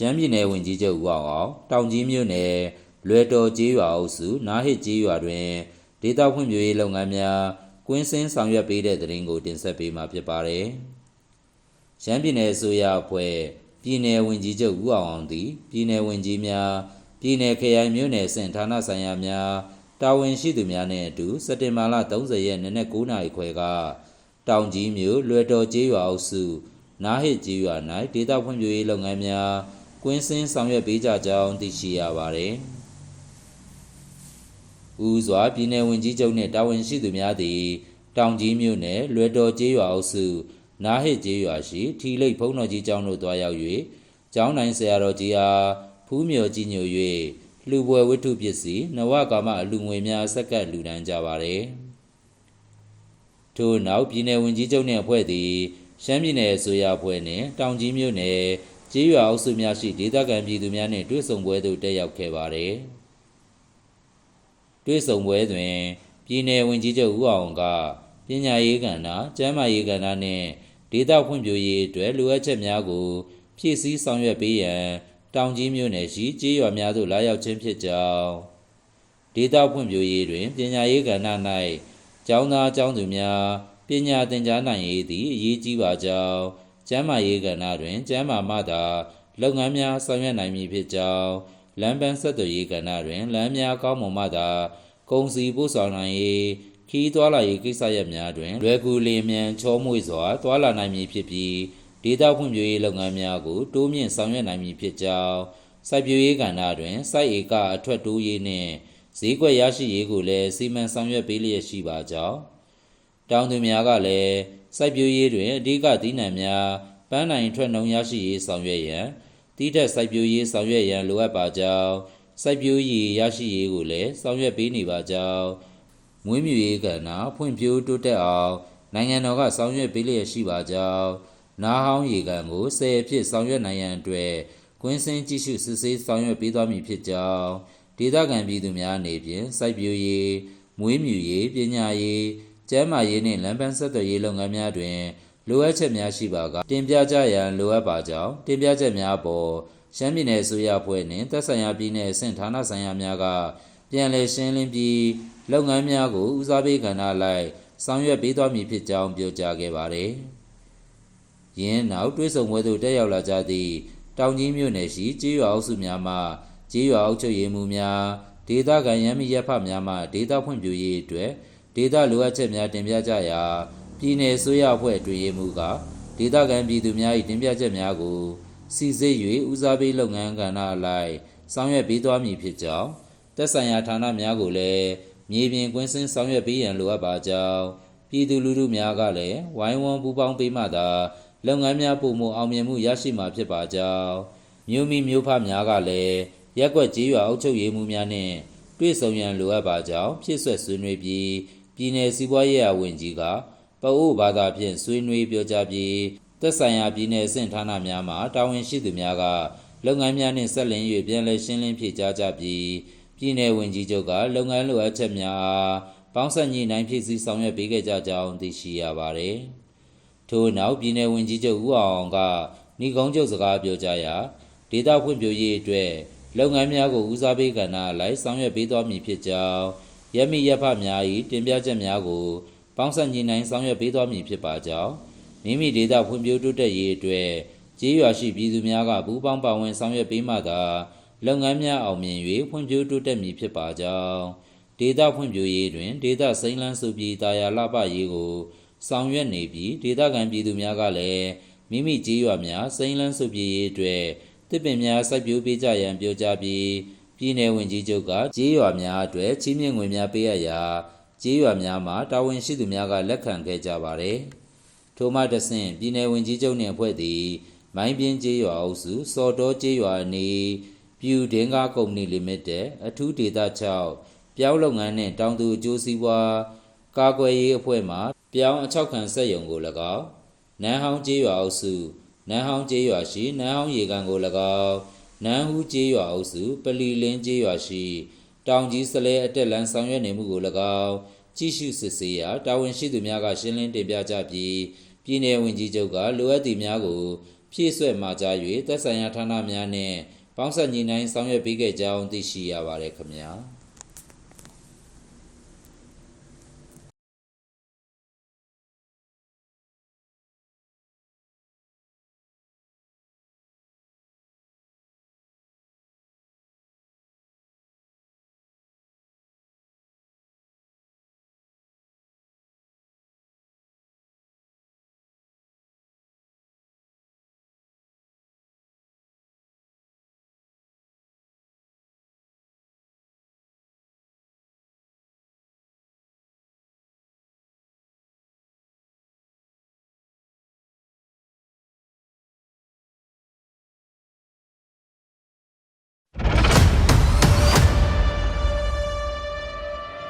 ရှမ်းပြည်နယ်ဝန်ကြီးချုပ်ဦးအောင်အောင်တောင်ကြီးမြို့နယ်လွယ်တော်ကျေးရွာအုပ်စုနာဟစ်ကျေးရွာတွင်ဒေသဖွံ့ဖြိုးရေးလုပ်ငန်းများကွင်းစင်းဆောင်ရွက်ပေးတဲ့တဲ့ရင်ကိုတင်ဆက်ပေးမှာဖြစ်ပါတယ်။ရှမ်းပြည်နယ်အစိုးရအဖွဲ့ပြည်နယ်ဝန်ကြီးချုပ်ဦးအောင်အောင်သည်ပြည်နယ်ဝန်ကြီးများပြည်နယ်ခရိုင်မြို့နယ်အဆင့်ဌာနဆိုင်ရာများတာဝန်ရှိသူများနဲ့အတူစက်တင်ဘာလ30ရက်နေ့နက်9:00နာရီခွဲကတောင်ကြီးမြို့လွယ်တော်ကျေးရွာအုပ်စုနာဟစ်ကျေးရွာ၌ဒေသဖွံ့ဖြိုးရေးလုပ်ငန်းများ ကွင်းစင်းဆောင်ရွက်ပေးကြကြောင်းသိရှိရပါသည်။ဦးစွာပြည်နယ်ဝန်ကြီးချုပ်နှင့်တာဝန်ရှိသူများသည်တောင်ကြီးမြို့နယ်လွယ်တော်ကျေးရွာအုပ်စုနာဟစ်ကျေးရွာရှိထီလိတ်ဘုံတော်ကြီးကျောင်းသို့တွားရောက်၍ကျောင်းနိုင်ဆရာတော်ကြီးအားဖူးမြော်ကြီးညို၍လှူပွဲဝတ္ထုပစ္စည်းနဝကာမအလူငွေများဆက်ကပ်လှူဒန်းကြပါသည်။ထို့နောက်ပြည်내ဝန်ကြီးချုပ်နှင့်အဖွဲ့သည်ရှမ်းပြည်နယ်အစိုးရအဖွဲ့နှင့်တောင်ကြီးမြို့နယ် ကျေးရွာအုပ်စုများရှိဒေသခံပြည်သူများနှင့်တွေ့ဆုံပွဲသို့တက်ရောက်ခဲ့ပါသည်။တွေ့ဆုံပွဲတွင်ပြည်내ဝန်ကြီးချုပ်ဦးအောင်ကပညာရေးကဏ္ဍ၊ကျန်းမာရေးကဏ္ဍနှင့်ဒေသဖွံ့ဖြိုးရေးအတွက်လိုအပ်ချက်များကိုဖြည့်ဆည်းဆောင်ရွက်ပေးရန်တောင်ကြီးမြို့နယ်ရှိကျေးရွာများသို့လာရောက်ခြင်းဖြစ်ကြောင်းဒေသဖွံ့ဖြိုးရေးတွင်ပညာရေးကဏ္ဍ၌ကျောင်းသားကျောင်းသူများပညာသင်ကြားနိုင်ရေးသည်အရေးကြီးပါကြောင်း ကျန်းမာရေးကဏ္ဍတွင် ကျန်းမာမှသာလုပ်ငန်းများဆောင်ရွက်နိုင်မည်ဖြစ်ကြောင်းလမ်းပန်းဆက်သွယ်ရေးကဏ္ဍတွင်လမ်းများကောင်းမွန်မှသာကုန်စည်ပို့ဆောင်နိုင်ရေးခီးသွွာလာရေးကိစ္စရပ်များတွင်လွယ်ကူလျင်မြန်ချောမွေ့စွာသွွာလာနိုင်မည်ဖြစ်ပြီးဒေသဖွံ့ဖြိုးရေးလုပ်ငန်းများကိုတိုးမြင့်ဆောင်ရွက်နိုင်မည်ဖြစ်ကြောင်းစိုက်ပျိုးရေးကဏ္ဍတွင်စိုက်ဧကအထွက်တိုးရေးနှင့်ဈေးကွက်ရရှိရေးကိုလည်းစီမံဆောင်ရွက်ပေးလျက်ရှိပါကြောင်းတောင်သူများကလည်း စိုက်ပျိုးရေးတွင်အဓိကသီးနှံများပန်းနိုင်ထွက်နှုံရရှိရေးဆောင်ရွက်ရန်တီးတက်စိုက်ပျိုးရေးဆောင်ရွက်ရန်လိုအပ်ပါကြောင်းစိုက်ပျိုးရေးရရှိရေးကိုလည်းဆောင်ရွက်ပေးနေပါကြောင်းမွေးမြူရေးကဏ္ဍဖွံ့ဖြိုးတိုးတက်အောင်နိုင်ငံတော်ကဆောင်ရွက်ပေးလျက်ရှိပါကြောင်းနားဟောင်းရေကန်ကိုဆယ်အဖြစ်ဆောင်ရွက်နိုင်ရန်အတွက်ကွင်းစင်းကြည့်ရှုစစ်ဆေးဆောင်ရွက်ပေးသွားမည်ဖြစ်ကြောင်းဒေသခံပြည်သူများအနေဖြင့်စိုက်ပျိုးရေးမွေးမြူရေးပညာရေး ကျန်းမာရေးနှင့်လမ်းပန်းဆက်သွယ်ရေးလုပ်ငန်းများတွင်လိုအပ်ချက်များရှိပါကတင်ပြကြရန်လိုအပ်ပါကြောင်းတင်ပြချက်များပေါ်ရှမ်းပြည်နယ်အစိုးရအဖွဲ့နှင့်သက်ဆိုင်ရာပြည်နယ်အဆင့်ဌာနဆိုင်ရာများကပြန်လည်ရှင်းလင်းပြီးလုပ်ငန်းများကိုဦးစားပေးကဏ္ဍလိုက်ဆောင်ရွက်ပေးသွားမည်ဖြစ်ကြောင်းပြောကြားခဲ့ပါတယ်။ယင်းနောက်တွဲဆုံပွဲသို့တက်ရောက်လာကြသည့်တောင်ကြီးမြို့နယ်ရှိကျေးရွာအုပ်စုများမှကျေးရွာအုပ်ချုပ်ရေးမှူးများဒေသခံရမ်းမီရပ်ဖများမှဒေသဖွံ့ဖြိုးရေးအတွက် ဒေသလိုအပ်ချက်များတင်ပြကြရာပြည်내ဆိုရအဖွဲ့တွေ့ရေးမှူးကဒေသခံပြည်သူများ၏တင်ပြချက်များကိုစီစစ်၍ဦးစားပေးလုပ်ငန်းကဏ္ဍအလိုက်ဆောင်ရွက်ပေးသွားမည်ဖြစ်ကြောင်းသက်ဆိုင်ရာဌာနများကိုလည်းမြေပြင်ကွင်းစင်းဆောင်ရွက်ပေးရန်လိုအပ်ပါကြောင်းပြည်သူလူထုများကလည်းဝိုင်းဝန်းပူးပေါင်းပေးမှသာလုပ်ငန်းများပုံမှုအောင်မြင်မှုရရှိမှာဖြစ်ပါကြောင်းမြို့မိမြို့ဖများကလည်းရက်ွက်ကြေးရွာအုပ်ချုပ်ရေးမှူးများနှင့်တွေ့ဆုံရန်လိုအပ်ပါကြောင်းဖြစ်ဆွက်ဆွေးနွေးပြီး ပြည်내စီးပွားရေးအဝန်ကြီးကပအိုးဘာသာဖြင့်ဆွေးနွေးပြောကြားပြီးသက်ဆိုင်ရာပြည်내အဆင့်ဌာနများမှတာဝန်ရှိသူများကလုပ်ငန်းများနှင့်ဆက်လျင်၍ပြန်လည်ရှင်းလင်းဖြေကြားကြပြီးပြည်내ဝန်ကြီးချုပ်ကလုပ်ငန်းလိုအပ်ချက်များအားပေါင်းစပ်ညှိနှိုင်းဖြည့်ဆည်းဆောင်ရွက်ပေးခဲ့ကြကြောင်းသိရှိရပါသည်။ထို့နောက်ပြည်내ဝန်ကြီးချုပ်ဦးအောင်ကဏီကုန်းချုပ်စကားပြောကြားရာဒေတာဖွံ့ဖြိုးရေးအတွက်လုပ်ငန်းများကိုဦးစားပေးကဏ္ဍလိုက်ဆောင်ရွက်ပေးသွားမည်ဖြစ်ကြောင်း ရမီရဖများ၏တင်ပြချက်များကိုပေါင်းစပ်ညှိနှိုင်းဆောင်ရွက်ပေးသွားမည်ဖြစ်ပါကြောင်းမိမိဒေတာဖွံ့ဖြိုးတိုးတက်ရေးအတွက်ကျေးရွာရှိပြည်သူများကပူးပေါင်းပါဝင်ဆောင်ရွက်ပေးမှသာလုပ်ငန်းများအောင်မြင်၍ဖွံ့ဖြိုးတိုးတက်မည်ဖြစ်ပါကြောင်းဒေတာဖွံ့ဖြိုးရေးတွင်ဒေတာစိမ်းလန်းစုပြည်တာယာလှပရေးကိုဆောင်ရွက်နေပြီးဒေတာကန်ပြည်သူများကလည်းမိမိကျေးရွာများစိမ်းလန်းစုပြည်ရေးအတွက်တစ်ပင်များစိုက်ပျိုးပေးကြရန်ပြောကြားပြီး ပြည်내ဝင်ကြီးချုပ်ကကျေးရွာများအတွက်ချီးမြှင့်ငွေများပေးရရာကျေးရွာများမှာတာဝန်ရှိသူများကလက်ခံခဲ့ကြပါတယ်။ထိုမှတဆင့်ပြည်내ဝင်ကြီးချုပ်နှင့်အဖွဲ့သည်မိုင်းပြင်းကျေးရွာအုပ်စုစော်တော်ကျေးရွာနေပြူဒင်းကားကုမ္ပဏီလီမိတက်အထူးဒေသ6ပြောင်းလုပ်ငန်းနှင့်တောင်သူအကျိုးစီးပွားကာကွယ်ရေးအဖွဲ့မှပြောင်းအချောက်ခံဆက်ယုံကို၎င်းနန်းဟောင်းကျေးရွာအုပ်စုနန်းဟောင်းကျေးရွာရှိနန်းဟောင်းရေကန်ကို၎င်း နန်းဟူးကျေးရွာအုပ်စုပလီလင်းကျေးရွာရှိ တောင်ကြီးစလဲအတက်လန်းဆောင်ရွက်နေမှုကို၎င်းကြည့်ရှုစစ်ဆေးရာတာဝန်ရှိသူများကရှင်းလင်းတင်ပြကြပြီးပြည်내ဝင်ကြီးချုပ်ကလိုအပ်သည့်များကိုဖြည့်ဆွက်မှာကြား၍သက်ဆိုင်ရာဌာနများနှင့်ပေါင်းဆက်ညီနိုင်ဆောင်ရွက်ပေးခဲ့ကြောင်းသိရှိရပါတယ်ခင်ဗျာ။